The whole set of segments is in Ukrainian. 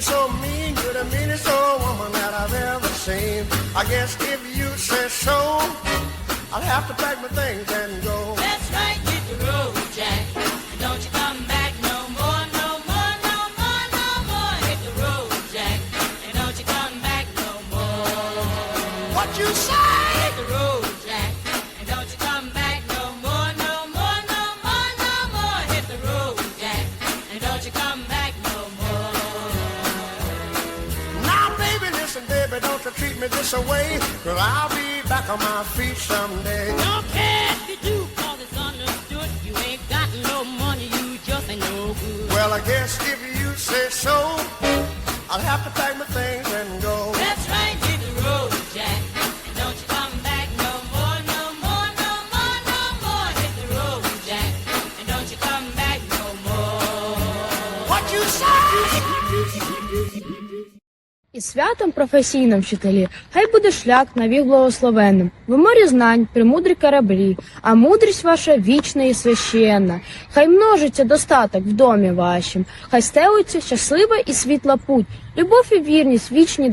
me so mean, you're the meanest old woman that I've ever seen. I guess if you say so, I'll have to pack my things and go. That's right, hit the road, Jack. And don't you come back no more, no more, no more, no more. Hit the road, Jack. And don't you come back no more. What you say? Hit the road, you treat me this away, cause I'll be back on my feet someday. Don't care if you do, cause it's understood. You ain't got no money, you just ain't no good. Well, I guess if you say so, I'll have to pack my things and go. That's right, hit the road, Jack. And don't you come back no more, no more, no more, no more. Hit the road, Jack. And don't you come back no more. What you say? І святом професійним вчителі, хай буде шлях навік благословенним, в морі знань, премудрі кораблі, а мудрість ваша вічна і священна. Хай множиться достаток в домі вашім, хай стелиться щаслива і світла путь, любов і вірність, вічні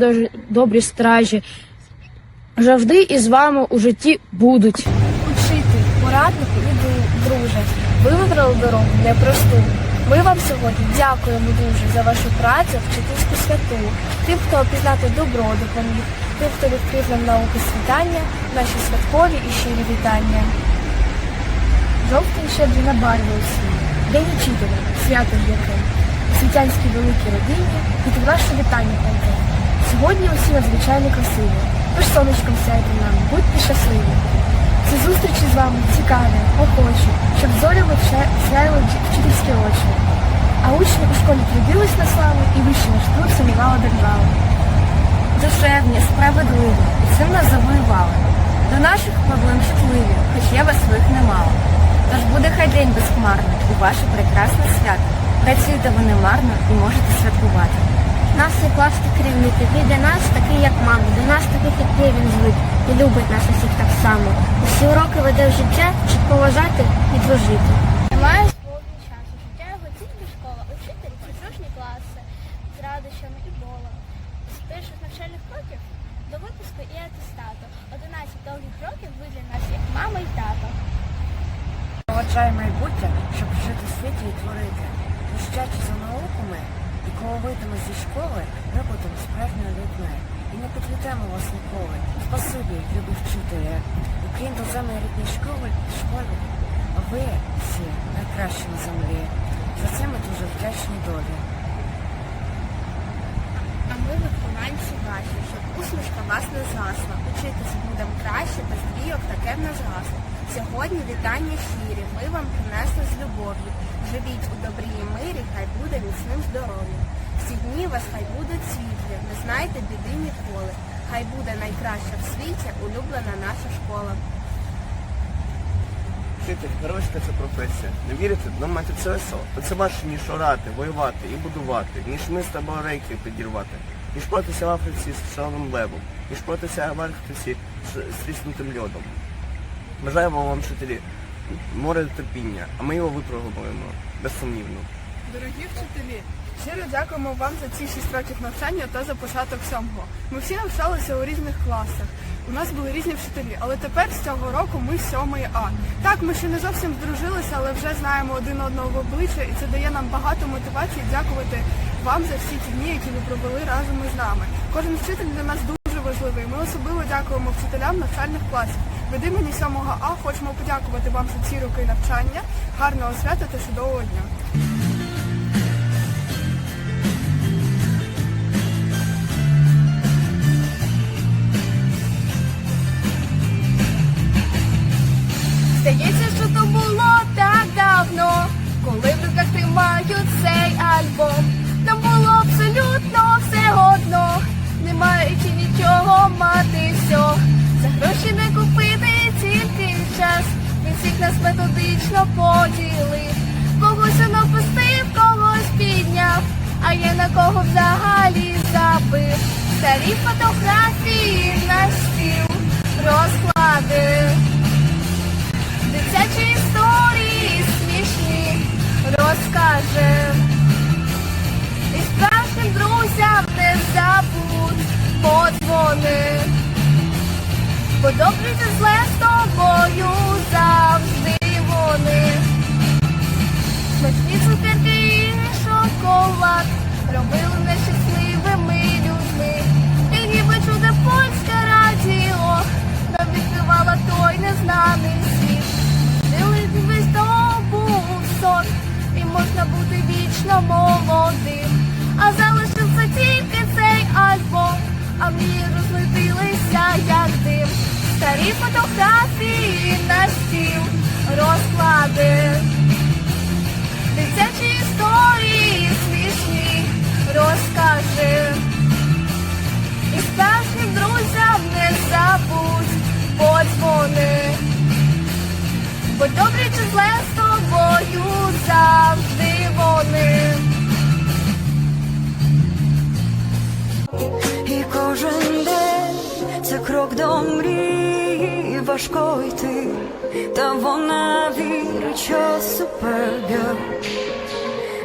добрі стражі, завжди із вами у житті будуть. Учитель, пораднику і друже, ви вибрали дорогу непросту. Ми вам сьогодні дякуємо дуже за вашу працю, вчительську святу, тим, хто опізнати добро допоміг, тим, хто відкрив нам науки світання, наші святкові і щирі вітання. Жовтень щедрий на барві усі, День учителя, свято яке, світянській великій родині, і від ваше вітання панте. Сьогодні усі надзвичайно красиві, ви ж сонечком сяйте нам, будьте щасливі. Ці зустрічі з вами цікаві, охочі, щоб зорями сяяли вчительські очі. А учні у школі трудились на славу і вищий наш труд сумнівала держава. Душевні, справедливі, і цим нас завоювали. До наших проблем чутливі, хоч я вас своїх немало. Тож буде хай день безхмарний у ваше прекрасне свято. Працюйте ви немарно і можете святкувати. Нас і клас керівник, який для нас такий, як мама, до нас таких, як є, він звик і любить нас усіх так само. Усі уроки веде в життя, щоб поважати і дружити. Немає сповні часу. Життя його тільки школа, учитель це дружні класи з радощами і болем. З перших навчальних років до випуску і атестату. 11 довгих років ви для нас як мама і тато. Проваджай майбуття, щоб жити в світі і творити. Вищачи за науками, і коли вийдемо зі школи, ми будемо справжніми людьми. І не підведемо вас ніколи. Спасибі, любі вчителі. Україн до землі рідній школи, школі. А ви всі найкращі на землі. За це ми дуже вдячні долі. А ми вихованці ваші, щоб усмішка вас не згасла. Учитися будемо краще, без таке в нас гасло. Сьогодні вітання щирі, ми вам принесли з любов'ю. Живіть у добрі і мирі, хай буде міцним здоров'ям. Всі дні вас хай будуть світлі, не знайте біди ніколи. Хай буде найкраща в світі улюблена наша школа. Вчитель, геройська це професія. Не вірите? Ну мати це весело. Це важче, ніж орати, воювати і будувати, ніж ми з тобою рейки підірвати, ніж протися в Африці з шаленим левом, ніж протися в Арктиці з тріснутим льодом. Бажаємо вам, вчителі, море терпіння, а ми його виправимо, безсумнівно. Дорогі вчителі, щиро дякуємо вам за ці 6 років навчання та за початок сьомого. Ми всі навчалися у різних класах. У нас були різні вчителі, але тепер з цього року ми сьомий А. Так, ми ще не зовсім здружилися, але вже знаємо один одного в обличчя, і це дає нам багато мотивації дякувати вам за всі ті дні, які ви провели разом із нами. Кожен вчитель для нас дуже важливий. Ми особливо дякуємо вчителям навчальних класів. Від імені 7 А хочемо подякувати вам за ці роки навчання, гарного свята та чудового дня. Тримаю цей альбом. Там було абсолютно все одно, немає чи нічого мати все. За гроші не купити тільки час. Він всіх нас методично поділив. Когось он опустив, когось підняв, а я на кого взагалі забив. Старі фотографії на стіл розкладив. Дитячі історії смішні розкаже. І справжнім друзям подзвони. Бо добрі чи зле з тобою завжди вони. Смачні цукерки і шоколад робили мене щасливими людьми. І ніби чудо польське радіо нам відкривала той незнаний світ. Фотографії на стіл розклади. Дитячі історії смішні розкажи. І справжнім друзям не забудь подзвони. Бо добрі чи зле з тобою завжди вони. І кожен день це крок до мрії, важко йти, та вона вірить, що супербір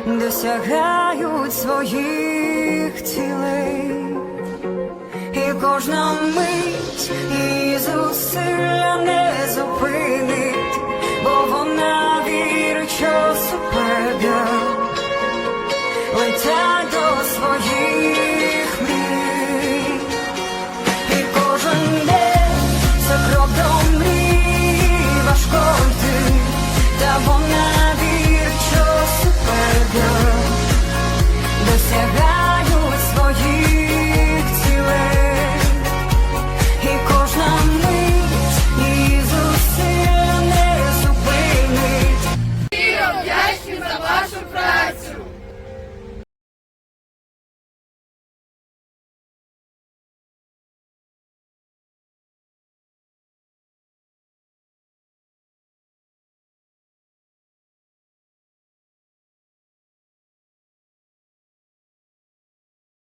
досягають своїх цілей. І кожна мить і зусилля